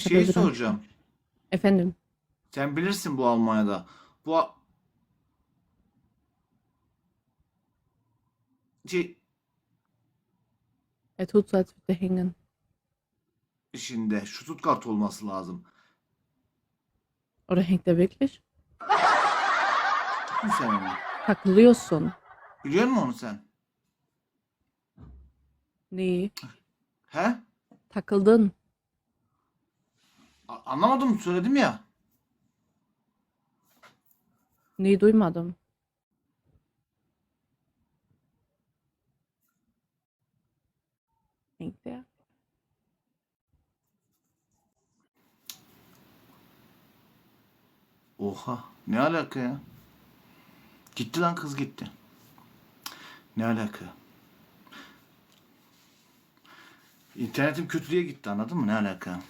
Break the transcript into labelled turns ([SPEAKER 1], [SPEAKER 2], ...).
[SPEAKER 1] Şey
[SPEAKER 2] Tabii,
[SPEAKER 1] soracağım.
[SPEAKER 2] Efendim.
[SPEAKER 1] Sen bilirsin bu Almanya'da. Bu A- şey
[SPEAKER 2] Er tut so, als würde er hängen.
[SPEAKER 1] işinde Stuttgart olması lazım.
[SPEAKER 2] Oder hängt er wirklich?
[SPEAKER 1] Biliyor musun sen onu?
[SPEAKER 2] Takılıyorsun.
[SPEAKER 1] Biliyor musun onu sen?
[SPEAKER 2] Nee.
[SPEAKER 1] He?
[SPEAKER 2] Takıldın.
[SPEAKER 1] Anlamadım söyledim ya.
[SPEAKER 2] Nee, duymadım. Er?
[SPEAKER 1] Oha ne alaka ya? Gitti lan kız gitti. Ne alaka? İnternetim kötülüğe gitti anladın mı? Ne alaka?